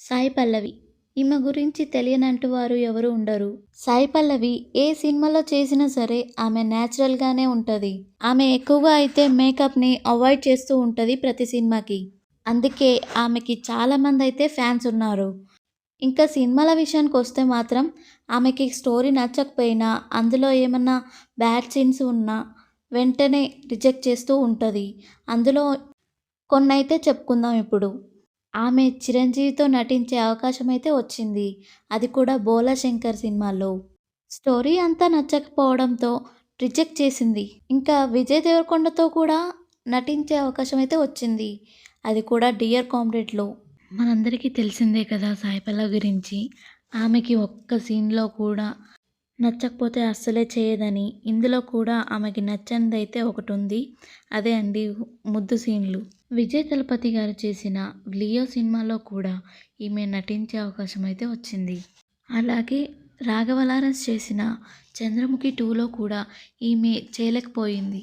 సాయి పల్లవి. ఈమె గురించి తెలియనంటూ వారు ఎవరు ఉండరు. సాయి పల్లవి ఏ సినిమాలో చేసినా సరే ఆమె న్యాచురల్గానే ఉంటుంది. ఆమె ఎక్కువగా అయితే మేకప్ని అవాయిడ్ చేస్తూ ఉంటుంది ప్రతి సినిమాకి. అందుకే ఆమెకి చాలామంది అయితే ఫ్యాన్స్ ఉన్నారు. ఇంకా సినిమాల విషయానికి వస్తే మాత్రం ఆమెకి స్టోరీ నచ్చకపోయినా అందులో ఏమన్నా బ్యాడ్ సీన్స్ ఉన్నా వెంటనే రిజెక్ట్ చేస్తూ ఉంటుంది. అందులో కొన్ని అయితే చెప్పుకుందాం ఇప్పుడు. ఆమె చిరంజీవితో నటించే అవకాశం అయితే వచ్చింది. అది కూడా బోలా శంకర్ సినిమాలో. స్టోరీ అంతా నచ్చకపోవడంతో రిజెక్ట్ చేసింది. ఇంకా విజయ్ దేవరకొండతో కూడా నటించే అవకాశం అయితే వచ్చింది. అది కూడా డియర్ కామ్రేడ్లో. మనందరికీ తెలిసిందే కదా సాయిపల్ల గురించి. ఆమెకి ఒక్క సీన్లో కూడా నచ్చకపోతే అస్సలే చేయదని. ఇందులో కూడా ఆమెకి నచ్చనిది అయితే ఒకటి ఉంది అదే అండి ముద్దు సీన్లు. విజయ్ తలపతి గారు చేసిన లియో సినిమాలో కూడా ఈమె నటించే అవకాశం అయితే వచ్చింది. అలాగే రాఘవలారన్స్ చేసిన చంద్రముఖి టూలో కూడా ఈమె చేయలేకపోయింది.